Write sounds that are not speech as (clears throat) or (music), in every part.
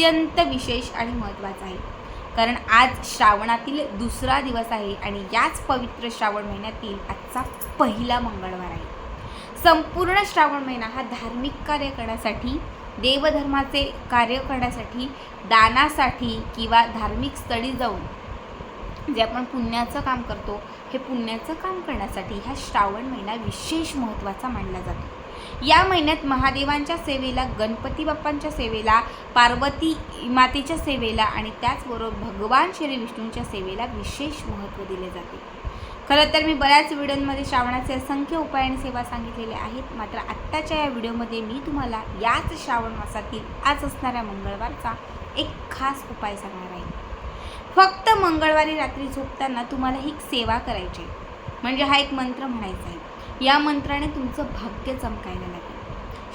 अत्यंत विशेष आणि महत्त्वाचा आहे. कारण आज श्रावणातील दुसरा दिवस आहे आणि याच पवित्र श्रावण महिन्यातील आजचा पहिला मंगळवार आहे. संपूर्ण श्रावण महिना हा धार्मिक कार्य करण्यासाठी देवधर्माचे कार्य करण्यासाठी दानासाठी किंवा धार्मिक स्थळी जाऊन जे आपण पुण्याचं काम करतो हे पुण्याचं काम करण्यासाठी हा श्रावण महिना विशेष महत्त्वाचा मानला जातो. या महिन्यात महादेवांच्या सेवेला गणपती बाप्पांच्या सेवेला पार्वती मातेच्या सेवेला आणि त्याचबरोबर भगवान श्री विष्णूंच्या सेवेला विशेष महत्त्व दिले जाते. खरं तर मी बऱ्याच व्हिडिओमध्ये श्रावणाचे असंख्य उपाय आणि सेवा सांगितलेले आहेत. मात्र आत्ताच्या या व्हिडिओमध्ये मी तुम्हाला याच श्रावण मासातील आज असणाऱ्या मंगळवारचा एक खास उपाय सांगणार आहे. फक्त मंगळवारी रात्री झोपताना तुम्हाला ही सेवा करायची आहे. म्हणजे हा एक मंत्र म्हणायचा आहे. या मंत्राने तुमचं भाग्य चमकायला लागेल.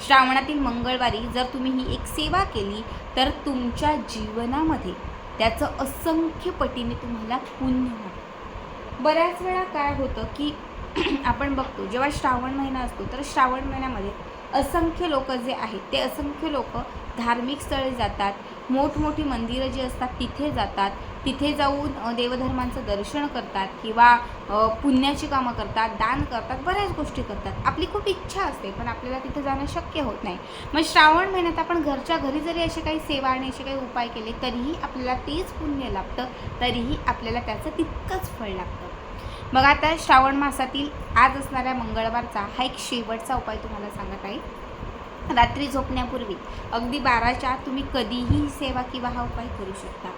श्रावणातील मंगळवारी जर तुम्ही ही एक सेवा केली तर तुमच्या जीवनामध्ये त्याचं असंख्य पटीने तुम्हाला पुण्य होतं बऱ्याच वेळा काय होतं की (clears throat) आपण बघतो जेव्हा श्रावण महिना असतो तर श्रावण महिन्यामध्ये असंख्य लोक जे आहेत ते असंख्य लोक धार्मिक स्थळे जातात. मोठमोठी मंदिरं जी असतात तिथे जातात. तिथे जाऊन देवधर्मांचं दर्शन करतात किंवा पुण्याची कामं करतात दान करतात बऱ्याच गोष्टी करतात. आपली खूप इच्छा असते पण आपल्याला तिथे जाणं शक्य होत नाही. मग श्रावण महिन्यात आपण घरच्या घरी जरी असे काही सेवा आणि असे काही उपाय केले तरीही आपल्याला तेच पुण्य लाभतं तरीही आपल्याला त्याचं तितकंच फळ लागतं मग आता श्रावण मासातील आज असणाऱ्या मंगळवारचा हा एक शेवटचा उपाय तुम्हाला सांगत आहे. रात्री झोपण्यापूर्वी अगदी बाराच्या तुम्ही कधीही ही सेवा किंवा हा उपाय करू शकता.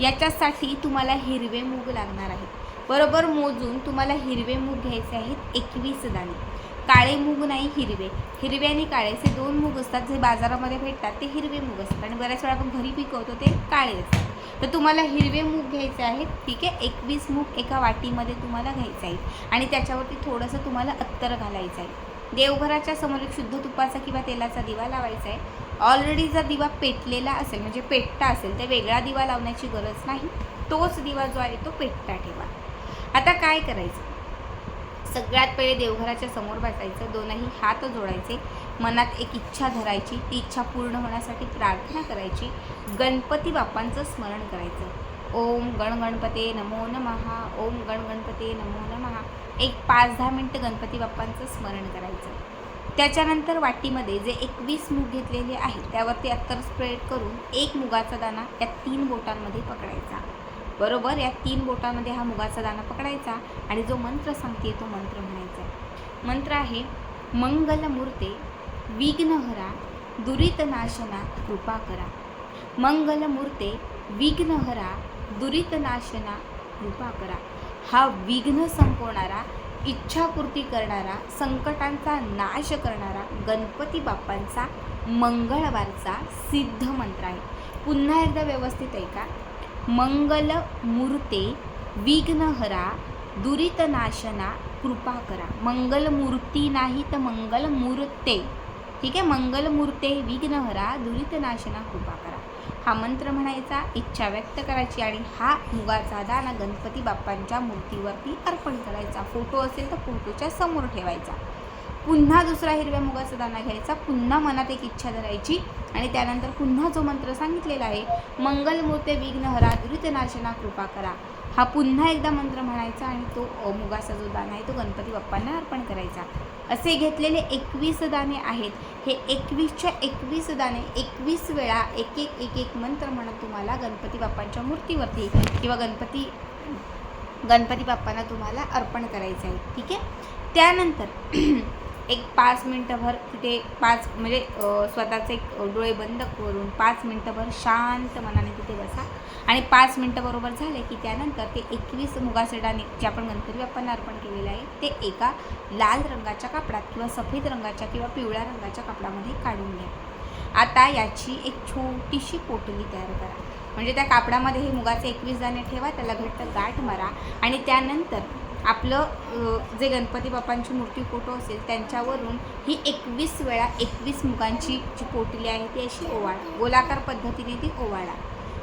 याच्यासाठी तुम्हाला हिरवे मूग लागणार आहेत. बरोबर मोजून तुम्हाला हिरवे मूग घ्यायचे आहेत एकवीस दाणे. काळे मूग नाही हिरवे. हिरवे आणि काळे असे दोन मूग असतात जे बाजारामध्ये भेटतात ते हिरवे मूग असतात. आणि बऱ्याच वेळा आपण घरी पिकवतो ते काळे असतात. तर तुम्हाला हिरवे मूग घ्यायचे आहेत ठीक आहे? एकवीस मूग एका वाटीमध्ये तुम्हाला घ्यायचं आहे आणि त्याच्यावरती थोडंसं तुम्हाला अत्तर घालायचं आहे. देवघराच्या समोर एक शुद्ध तुपाचा किंवा तेलाचा दिवा लावायचा आहे. ऑलरेडी जर दिवा पेटलेला असेल म्हणजे पेटता असेल तर वेगळा दिवा लावण्याची गरज नाही. तोच दिवा जो आहे तो पेटता ठेवा. आता काय करायचं? सगळ्यात पहिले देवघराच्या समोर बसायचं दोनही हात जोडायचे मनात एक इच्छा धरायची ती इच्छा पूर्ण होण्यासाठी प्रार्थना करायची गणपती बाप्पांचं स्मरण करायचं. ओम गण गणपते नमो नमहा ओम गण गणपते नमो नमहा एक पाच दहा मिनटं गणपती बाप्पांचं स्मरण करायचं. त्याच्यानंतर वाटीमध्ये जे एकवीस मूग घेतलेले आहेत त्यावरती अत्तर स्प्रेड करून एक मुगाचा दाणा त्या तीन बोटांमध्ये पकडायचा. बरोबर या तीन बोटांमध्ये हा मुगाचा दाणा पकडायचा आणि जो मंत्र सांगते तो मंत्र म्हणायचा. मंत्र आहे मंगलमूर्ते विघ्नहरा दुरितनाशना कृपा करा. मंगलमूर्ते विघ्नहरा दुरितनाशना कृपा करा. हा विघ्न संपवणारा इच्छापूर्ती करणारा संकटांचा नाश करणारा गणपती बाप्पांचा मंगळवारचा सिद्ध मंत्र आहे. पुन्हा एकदा व्यवस्थित ऐका. मंगल मूर्ते विघ्नहरा दुरितनाशना कृपा करा. मंगलमूर्ती नाही तर मंगलमूर्ते. ठीक आहे? मंगलमूर्ते विघ्नहरा दुरितनाशना कृपा करा. हा मंत्र म्हणायचा इच्छा व्यक्त करायची आणि हा मुगाचा दाना गणपती बाप्पांच्या मूर्तीवरती अर्पण करायचा. फोटो असेल तर फोटोच्या समोर ठेवायचा. पुन्हा दुसरा हिरव्या मुगाचा दाणा घ्यायचा. पुन्हा मनात एक इच्छा धरायची. आणि त्यानंतर पुन्हा जो मंत्र सांगितलेला आहे मंगलमूर्ते विघ्नहरा दुरितनाशना कृपा करा. हा पुन्हा एकदा मंत्र म्हणायचा आणि तो मुगाचा जो दाणा आहे तो गणपती बाप्पांना अर्पण करायचा. असे घेतलेले एकवीस दाणे आहेत. हे एकवीसच्या एकवीस दाणे एकवीस वेळा एक एक एक एक मंत्र म्हणत तुम्हाला गणपती बाप्पांच्या मूर्तीवरती किंवा गणपती गणपती बाप्पांना तुम्हाला अर्पण करायचं आहे. ठीक आहे? त्यानंतर एक पाच मिनटंभर तिथे पाच म्हणजे स्वतःचे एक डोळे बंद करून पाच मिनटंभर शांत मनाने तिथे बसा. आणि पाच मिनटं बरोबर झाले की त्यानंतर ते एकवीस मुगासडाने जे आपण गणपती बाप्पांना अर्पण केलेले आहे ते एका लाल रंगाच्या कापडात किंवा सफेद रंगाच्या किंवा पिवळ्या रंगाच्या कापडामध्ये काढून घ्या. आता याची एक छोटीशी पोटली तयार करा. म्हणजे त्या कापडामध्ये हे मुगाचे एकवीस दाणे ठेवा त्याला घट्ट गाठ मारा आणि त्यानंतर आपलं जे गणपती बाप्पांची मूर्ती फोटो असेल त्यांच्यावरून ही एकवीस वेळा एकवीस मुगांची जी पोटली आहे ती अशी ओवाळा गोलाकार पद्धतीने ती ओवाळा.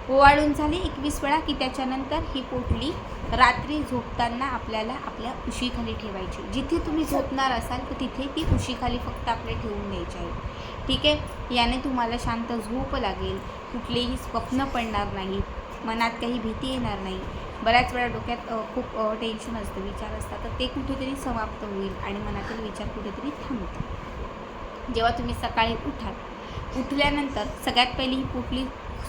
ओवाळून झाली एकवीस वेळा की त्याच्यानंतर ही पोटली रात्री झोपताना आपल्याला आपल्या उशीखाली ठेवायची. जिथे तुम्ही झोपणार असाल तर तिथे ती उशीखाली फक्त आपल्या ठेवून द्यायची आहे. ठीक आहे? याने तुम्हाला शांत झोप लागेल. कुठलेही स्वप्न पडणार नाही. मनात काही भीती येणार नाही. बऱ्याच वेळा डोक्यात खूप टेन्शन असतं विचार असतात. तर ते कुठेतरी समाप्त होईल आणि मनातील विचार कुठेतरी थांबतील जेव्हा तुम्ही सकाळी उठाल उठल्यानंतर सगळ्यात पहिली ही कुठली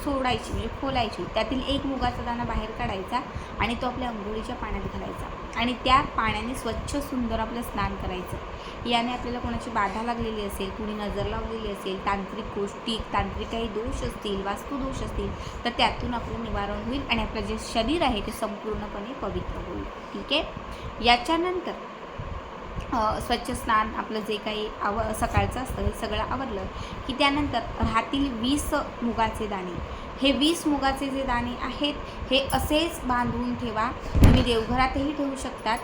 सोडायची म्हणजे खोलायची. त्यातील एक मुगाचा दाणा बाहेर काढायचा आणि तो आपल्या अंघोळीच्या पाण्यात घालायचा. आणि त्या पाण्याने स्वच्छ सुंदर आपलं स्नान करायचं. याने आपल्याला कोणाची बाधा लागलेली असेल कुणी नजर लावलेली असेल तांत्रिक गोष्टी तांत्रिक काही दोष असतील वास्तुदोष असतील तर त्यातून आपलं निवारण होईल आणि आपलं जे शरीर आहे ते संपूर्णपणे पवित्र होईल. ठीक आहे? याच्यानंतर स्वच्छ स्नान आपलं जे काही आव सकाळचं असतं हे सगळं आवरलं की त्यानंतर राहतील वीस मुगाचे दाणे. हे वीस मुगाचे जे दाणे आहेत हे असेच बांधून ठेवा. तुम्ही देवघरातही ठेवू शकतात.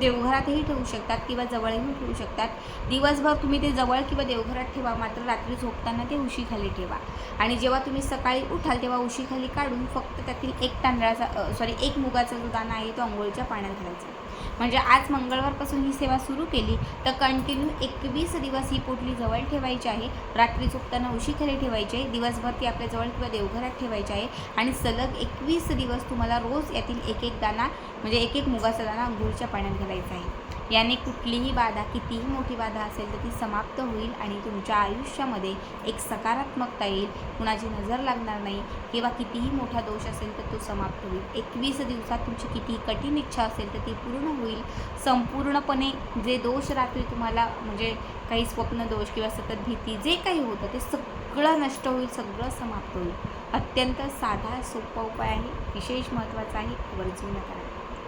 देवघरातही ठेवू शकतात किंवा जवळही ठेवू शकतात. दिवसभर तुम्ही ते जवळ किंवा देवघरात ठेवा मात्र रात्री झोपताना ते उशीखाली ठेवा. आणि जेव्हा तुम्ही सकाळी उठाल तेव्हा उशीखाली काढून फक्त त्यातील एक तांदळाचा सॉरी एक मुगाचा जो दाणा आहे तो आंघोळीच्या पाण्यात घालायचा. म्हणजे आज मंगळवारपासून ही सेवा सुरू केली तर कंटिन्यू एकवीस दिवस ही पोटली जवळ ठेवायची आहे. रात्री झोपताना उशीखाली ठेवायची आहे. दिवसभर ती आपल्या जवळ किंवा देवघरात ठेवायची आहे. आणि सलग एकवीस दिवस तुम्हाला रोज यातील एक एक दाणा म्हणजे एक एक मुगाचा दाणा गुळच्या पाण्यात घालायचा आहे. याने कुठलीही बाधा कितीही मोठी बाधा असेल तर ती समाप्त होईल आणि तुमच्या आयुष्यामध्ये एक सकारात्मकता येईल. कुणाची नजर लागणार नाही किंवा कितीही मोठा दोष असेल तर तो समाप्त होईल. एकवीस दिवसात तुमची कितीही कठीण इच्छा असेल तर ती पूर्ण होईल. संपूर्णपणे जे दोष रात्री तुम्हाला म्हणजे काही स्वप्न दोष किंवा सतत भीती जे काही होतं ते सगळं नष्ट होईल सगळं समाप्त होईल. अत्यंत साधा सोपा उपाय आहे. विशेष महत्त्वाचा आहे. वर्जून करा